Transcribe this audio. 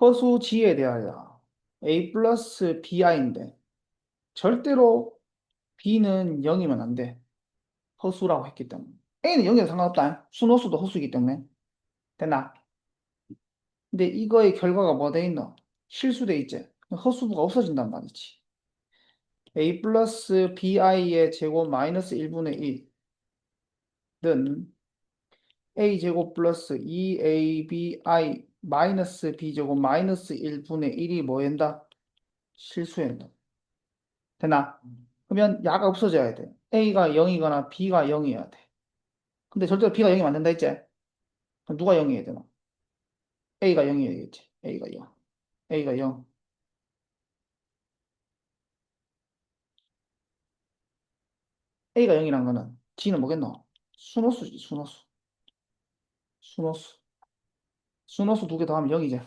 허수 G에 대하여 A 플러스 BI인데 절대로 B는 0이면 안 돼. 허수라고 했기 때문에. A는 0이어도 상관없다. 순호수도 허수이기 때문에. 됐나? 근데 이거의 결과가 뭐 돼 있노? 실수돼 있지? 허수부가 없어진단 말이지. A 플러스 BI의 제곱 마이너스 1분의 1은 A 제곱 플러스 2ABI 마이너스 B제곱 마이너스 1분의 1이 뭐한다? 실수한다. 되나? 그러면 야가 없어져야 돼. A가 0이거나 B가 0이어야 돼. 근데 절대로 B가 0이면 안 된다 했지? 그럼 누가 0이어야 되나? A가 0이어야겠지. A가 0. A가 0. A가 0이란 거는 G는 뭐겠노? 순호수지, 순호수. 순호수. 순호수 두개 더하면 0이지.